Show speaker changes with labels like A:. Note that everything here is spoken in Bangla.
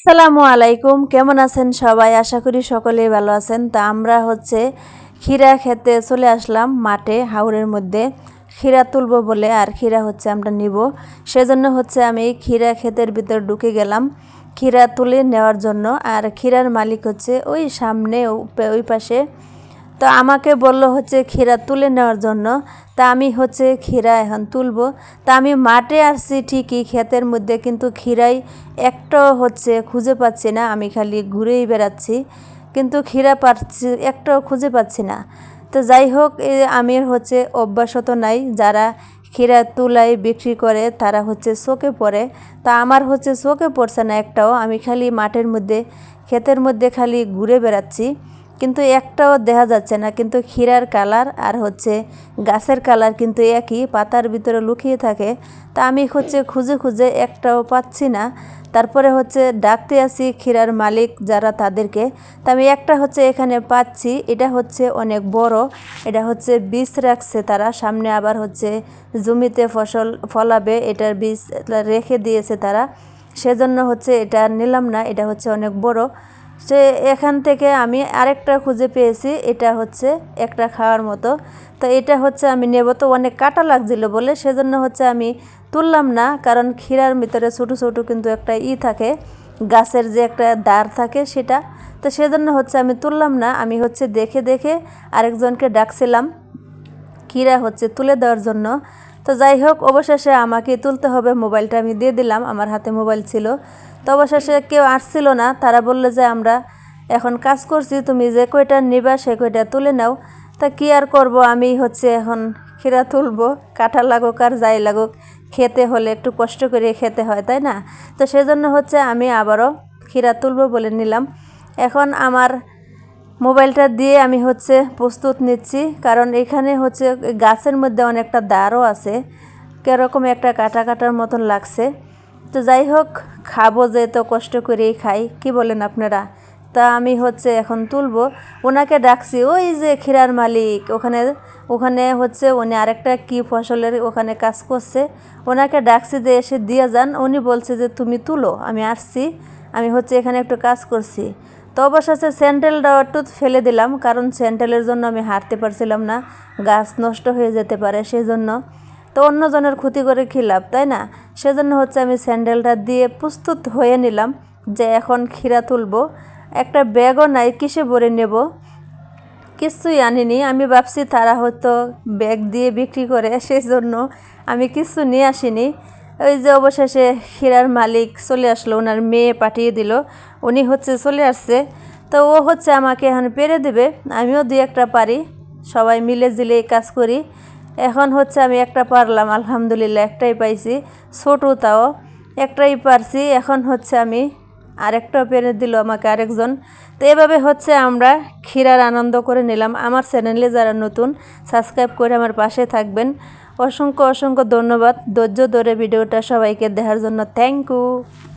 A: আসসালামু আলাইকুম। কেমন আছেন সবাই? আশা করি সকলেই ভালো আছেন। তা আমরা হচ্ছে ক্ষীরা খেতে চলে আসলাম মাঠে হাওড়ের মধ্যে। ক্ষীরা তুলবো বলে আর ক্ষীরা হচ্ছে আমরা নিব। সেজন্য হচ্ছে আমি ক্ষীরা ক্ষেতের ভিতর ঢুকে গেলাম ক্ষীরা তুলে নেওয়ার জন্য। আর ক্ষীরার মালিক হচ্ছে ওই সামনে ওই পাশে তো আমাকে বলল হচ্ছে ক্ষীরা তুলে নেওয়ার জন্য। তা আমি হচ্ছে ক্ষীরা এখন তুলব। তা আমি মাঠে আসছি ঠিকই, ক্ষেতের মধ্যে কিন্তু ক্ষীরাই একটাও হচ্ছে খুঁজে পাচ্ছি না। আমি খালি ঘুরেই বেড়াচ্ছি, কিন্তু ক্ষীরা পাচ্ছি, একটাও খুঁজে পাচ্ছি না। তো যাই হোক আমি হচ্ছে অভ্যাসত নাই। যারা ক্ষীরা তুলাই বিক্রি করে, তারা হচ্ছে চোখে পড়ে। তা আমার হচ্ছে চোখে পড়ছে না একটাও। আমি খালি মাঠের মধ্যে, ক্ষেতের মধ্যে খালি ঘুরে বেড়াচ্ছি। কিন্তু একটাও দেখা যাচ্ছে না। কিন্তু ক্ষীরার কালার আর হচ্ছে গাছের কালার কিন্তু একই, পাতার ভিতরে লুকিয়ে থাকে। তা আমি হচ্ছে খুঁজে খুঁজে একটাও পাচ্ছি না। তারপরে হচ্ছে ডাকতে আসি ক্ষীরার মালিক যারা তাদেরকে। তা আমি একটা হচ্ছে এখানে পাচ্ছি, এটা হচ্ছে অনেক বড়, এটা হচ্ছে বীজ রাখছে তারা, সামনে আবার হচ্ছে জমিতে ফসল ফলাবে, এটার বীজ রেখে দিয়েছে তারা। সেজন্য হচ্ছে এটা নিলাম না, এটা হচ্ছে অনেক বড়। সে এখান থেকে আমি আরেকটা খুঁজে পেয়েছি, এটা হচ্ছে একটা খাওয়ার মতো। তো এটা হচ্ছে আমি নেব। তো অনেক কাটা লাগছিল বলে সেজন্য হচ্ছে আমি তুললাম না, কারণ ক্ষীরার ভিতরে ছোটো ছোটো কিন্তু একটা ই থাকে, গাছের যে একটা দাঁড় থাকে সেটা। তো সেজন্য হচ্ছে আমি তুললাম না, আমি হচ্ছে দেখে দেখে আরেকজনকে ডাকছিলাম, ক্ষীরা হচ্ছে তুলে দেওয়ার জন্য। তো যাই হোক, অবশেষে আমাকে তুলতে হবে। মোবাইলটা আমি দিয়ে দিলাম, আমার হাতে মোবাইল ছিল। তো অবশেষে কেউ আসছিল না, তারা বলল যে আমরা এখন কাজ করছি, তুমি যে কয়টা নিবা সে কয়টা তুলে নাও। তা কি আর করব, আমি হচ্ছে এখন ক্ষীরা তুলবো কাঁঠা লাগুক আর যাই লাগুক, খেতে হলে একটু কষ্ট করে খেতে হয়, তাই না? তো সেজন্য হচ্ছে আমি আবারও ক্ষীরা তুলবো বলে নিলাম। এখন আমার মোবাইলটা দিয়ে আমি হচ্ছে প্রস্তুত নিচ্ছি, কারণ এখানে হচ্ছে গাছের মধ্যে অনেকটা দাঁড়ও আছে, কেরকম একটা কাটা কাটার মতন লাগছে। তো যাই হোক, খাব যে তো কষ্ট করেই খাই, কি বলেন আপনারা? তা আমি হচ্ছে এখন তুলবো। ওনাকে ডাকছি, ওই যে ক্ষীরার মালিক, ওখানে ওখানে হচ্ছে উনি আরেকটা কি ফসলের ওখানে কাজ করছে? ওনাকে ডাকছি যে এসে দিয়ে যান, উনি বলছে যে, তুমি তুলো, আমি আসছি, আমি হচ্ছে এখানে একটু কাজ করছি। তো অবশেষে স্যান্ডেলটাও একটু ফেলে দিলাম, কারণ স্যান্ডেলের জন্য আমি হাঁটতে পারছিলাম না, গাছ নষ্ট হয়ে যেতে পারে সেই জন্য তো অন্যজনের ক্ষতি করে লাভ, তাই না? সেজন্য হচ্ছে আমি স্যান্ডেলটা দিয়ে প্রস্তুত হয়ে নিলাম যে এখন ক্ষীরা তুলবো। একটা ব্যাগও নাই, কিসে ভরে নেব? কিছুই আনিনি, আমি ভাবছি তারা হয়তো ব্যাগ দিয়ে বিক্রি করে সেই জন্য আমি কিছু নিয়ে আসিনি। ওই যে অবশেষে হীরার মালিক চলে আসলো, ওনার মেয়ে পাঠিয়ে দিল। উনি হচ্ছে চলে আসছে। তো ও হচ্ছে আমাকে এখন পেরে দেবে। আমিও দুই একটা পারি, সবাই মিলে জিলে কাজ করি। এখন হচ্ছে আমি একটা পারলাম, আলহামদুলিল্লাহ একটাই পাইছি ছোটো তাও একটাই পারছি। এখন হচ্ছে আমি আরেকটাও পেরে দিল আমাকে আরেকজন। তো এভাবে হচ্ছে আমরা ক্ষীরার আনন্দ করে নিলাম। আমার চ্যানেলে যারা নতুন, সাবস্ক্রাইব করে আমার পাশে থাকবেন। অসংখ্য অসংখ্য ধন্যবাদ। ধৈর্য ধরে ভিডিওটা সবাইকে দেখার জন্য থ্যাংক ইউ